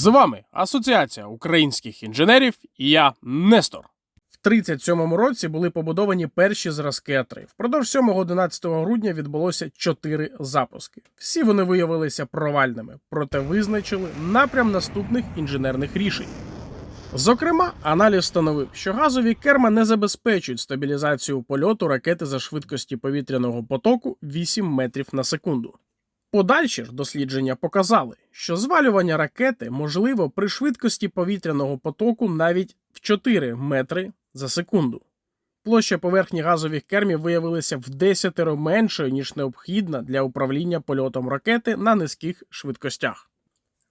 З вами Асоціація українських інженерів і я Нестор. В 37-му році були побудовані перші зразки А3. Впродовж 7-11 грудня відбулося 4 запуски. Всі вони виявилися провальними, проте визначили напрям наступних інженерних рішень. Зокрема, аналіз встановив, що газові керма не забезпечують стабілізацію польоту ракети за швидкості повітряного потоку 8 метрів на секунду. Подальші ж дослідження показали, що звалювання ракети можливо при швидкості повітряного потоку навіть в 4 метри за секунду. Площа поверхні газових кермів виявилася в десятеро меншою, ніж необхідна для управління польотом ракети на низьких швидкостях.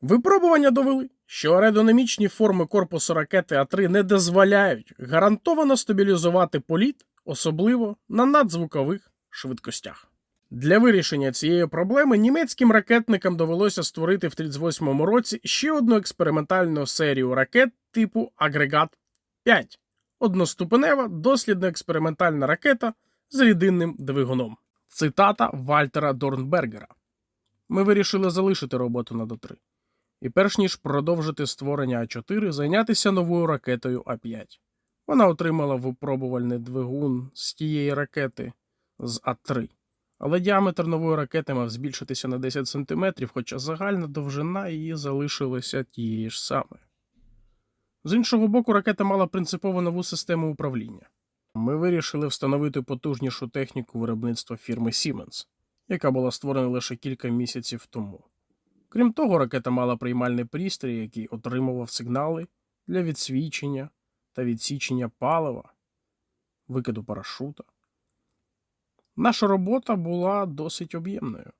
Випробування довели, що аеродинамічні форми корпусу ракети А3 не дозволяють гарантовано стабілізувати політ, особливо на надзвукових швидкостях. Для вирішення цієї проблеми німецьким ракетникам довелося створити в 1938 році ще одну експериментальну серію ракет типу Агрегат 5 одноступенева дослідно-експериментальна ракета з рідинним двигуном. Цитата Вальтера Дорнбергера. Ми вирішили залишити роботу над А3. І перш ніж продовжити створення А4, зайнятися новою ракетою А5. Вона отримала випробувальний двигун з тієї ракети з А3. Але діаметр нової ракети мав збільшитися на 10 см, хоча загальна довжина її залишилася тією ж самою. З іншого боку, ракета мала принципово нову систему управління. Ми вирішили встановити потужнішу техніку виробництва фірми Siemens, яка була створена лише кілька місяців тому. Крім того, ракета мала приймальний пристрій, який отримував сигнали для відсвічення та відсічення палива, викиду парашута. Наша робота була досить об'ємною.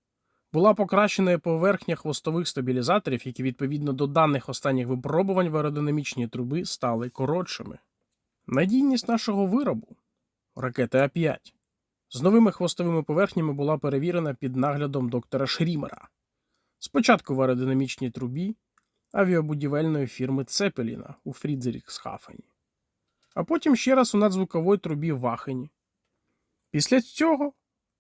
Була покращена поверхня хвостових стабілізаторів, які відповідно до даних останніх випробувань в аеродинамічній труби стали коротшими. Надійність нашого виробу ракети А5 з новими хвостовими поверхнями була перевірена під наглядом доктора Шрімера. Спочатку в аеродинамічній трубі авіабудівельної фірми Цепеліна у Фрідзеріксхафені, а потім ще раз у надзвуковій трубі в Ахені. Після цього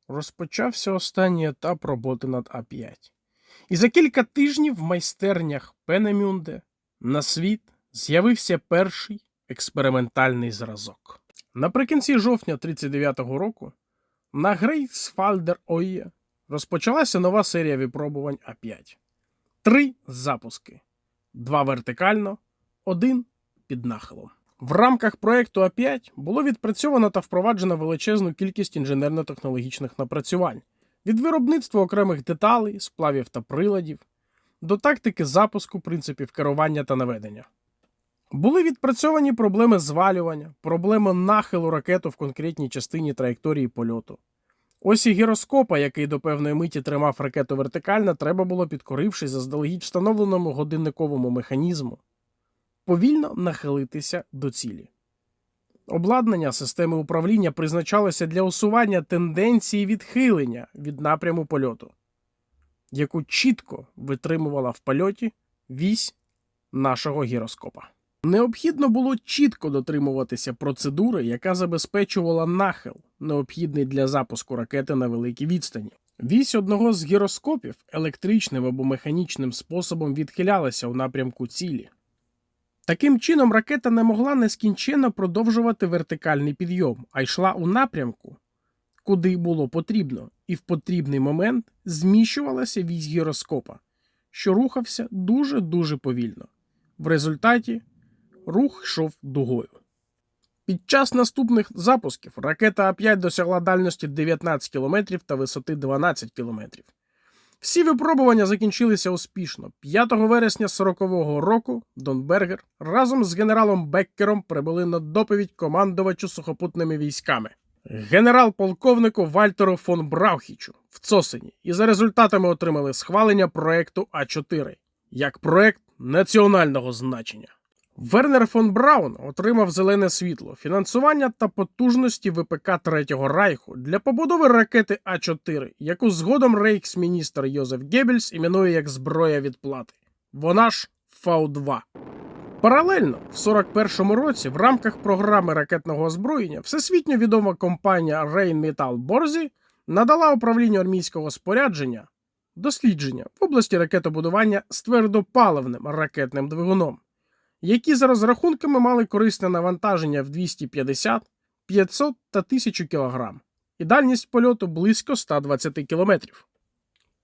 розпочався останній етап роботи над А5. І за кілька тижнів в майстернях Пенемюнде на світ з'явився перший експериментальний зразок. Наприкінці жовтня 39-го року на Грейсфальдер ОЄ розпочалася нова серія випробувань А5. Три запуски: два вертикально, один під нахилом. В рамках проекту А5 було відпрацьовано та впроваджено величезну кількість інженерно-технологічних напрацювань від виробництва окремих деталей, сплавів та приладів до тактики запуску принципів керування та наведення. Були відпрацьовані проблеми звалювання, проблеми нахилу ракету в конкретній частині траєкторії польоту. Осі гіроскопа, який до певної миті тримав ракету вертикально, треба було, підкорившись заздалегідь встановленому годинниковому механізму, повільно нахилитися до цілі. Обладнання системи управління призначалося для усування тенденції відхилення від напряму польоту, яку чітко витримувала в польоті вісь нашого гіроскопа. Необхідно було чітко дотримуватися процедури, яка забезпечувала нахил, необхідний для запуску ракети на великій відстані. Вісь одного з гіроскопів електричним або механічним способом відхилялася у напрямку цілі. Таким чином, ракета не могла нескінченно продовжувати вертикальний підйом, а йшла у напрямку, куди було потрібно, і в потрібний момент зміщувалася вісь гіроскопа, що рухався дуже-дуже повільно. В результаті рух йшов дугою. Під час наступних запусків ракета А5 досягла дальності 19 км та висоти 12 км. Всі випробування закінчилися успішно. 5 вересня 40-го року Дон Бергер разом з генералом Беккером прибули на доповідь командувачу сухопутними військами, генерал-полковнику Вальтеру фон Браухічу в Цосині, і за результатами отримали схвалення проекту А4 як проект національного значення. Вернер фон Браун отримав зелене світло, фінансування та потужності ВПК Третього Райху для побудови ракети А4, яку згодом рейхсміністр Йозеф Геббельс іменує як зброя відплати. Вона ж Фау-2. Паралельно, в 41-му році, в рамках програми ракетного озброєння, всесвітньо відома компанія Rheinmetall Борзі надала управлінню армійського спорядження дослідження в області ракетобудування з твердопаливним ракетним двигуном, які за розрахунками мали корисне навантаження в 250, 500 та 1000 кг і дальність польоту близько 120 км.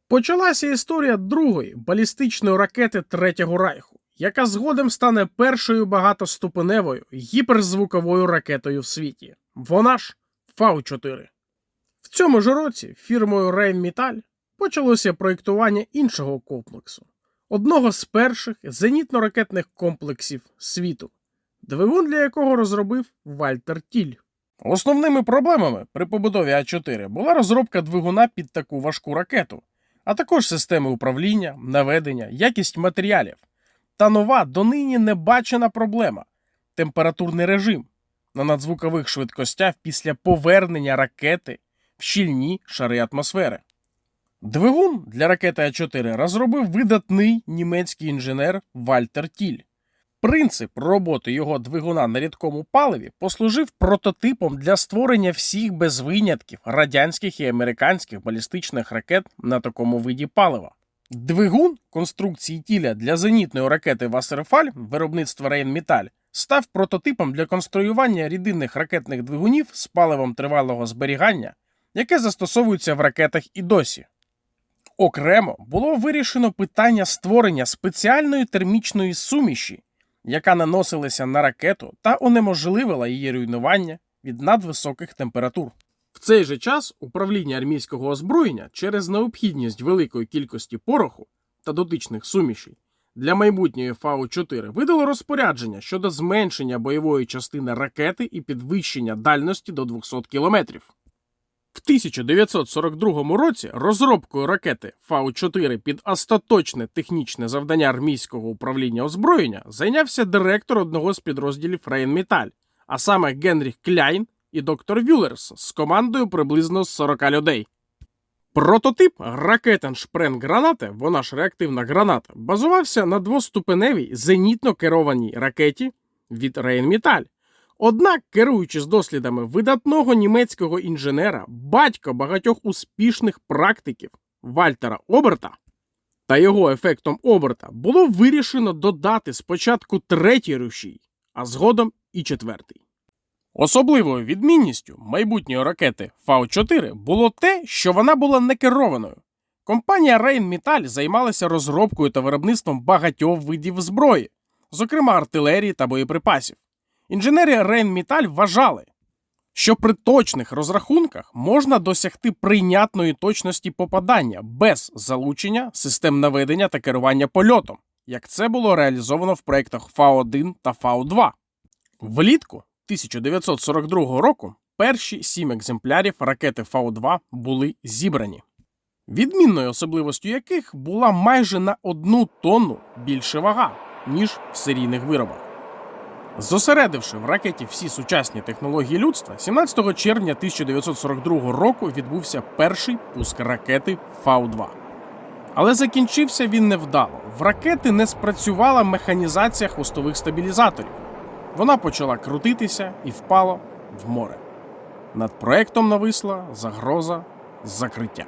Почалася історія другої балістичної ракети Третього Райху, яка згодом стане першою багатоступеневою гіперзвуковою ракетою в світі. Вона ж Фау-4. В цьому ж році фірмою Rheinmetall почалося проєктування іншого комплексу, одного з перших зенітно-ракетних комплексів світу, двигун для якого розробив Вальтер Тіль. Основними проблемами при побудові А4 була розробка двигуна під таку важку ракету, а також системи управління, наведення, якість матеріалів та нова донині небачена проблема температурний режим на надзвукових швидкостях після повернення ракети в щільні шари атмосфери. Двигун для ракети А4 розробив видатний німецький інженер Вальтер Тіль. Принцип роботи його двигуна на рідкому паливі послужив прототипом для створення всіх без винятків радянських і американських балістичних ракет на такому виді палива. Двигун конструкції тіля для зенітної ракети Вассерфаль виробництва Rheinmetall став прототипом для конструювання рідинних ракетних двигунів з паливом тривалого зберігання, яке застосовується в ракетах і досі. Окремо було вирішено питання створення спеціальної термічної суміші, яка наносилася на ракету та унеможливила її руйнування від надвисоких температур. В цей же час управління армійського озброєння через необхідність великої кількості пороху та дотичних сумішей для майбутньої Фау-4 видало розпорядження щодо зменшення бойової частини ракети і підвищення дальності до 200 км. В 1942 році розробкою ракети Фау-4 під остаточне технічне завдання армійського управління озброєння зайнявся директор одного з підрозділів Rheinmetall, а саме Генріх Кляйн і доктор Вюлерс з командою приблизно з 40 людей. Прототип ракетен шпрен гранати, вона ж реактивна граната, базувався на двоступеневій зенітно керованій ракеті від Rheinmetall. Однак, керуючись дослідами видатного німецького інженера, батька багатьох успішних практиків Вальтера Оберта та його ефектом оберта було вирішено додати спочатку третій рушій, а згодом і четвертий. Особливою відмінністю майбутньої ракети Фау-4 було те, що вона була некерованою. Компанія Rheinmetall займалася розробкою та виробництвом багатьох видів зброї, зокрема артилерії та боєприпасів. Інженери Rheinmetall вважали, що при точних розрахунках можна досягти прийнятної точності попадання без залучення систем наведення та керування польотом, як це було реалізовано в проєктах Фау-1 та Фау-2. Влітку 1942 року перші сім екземплярів ракети Фау-2 були зібрані, відмінною особливостю яких була майже на одну тонну більше вага, ніж в серійних виробах. Зосередивши в ракеті всі сучасні технології людства, 17 червня 1942 року відбувся перший пуск ракети Фау-2. Але закінчився він невдало. В ракети не спрацювала механізація хвостових стабілізаторів. Вона почала крутитися і впала в море. Над проектом нависла загроза закриття.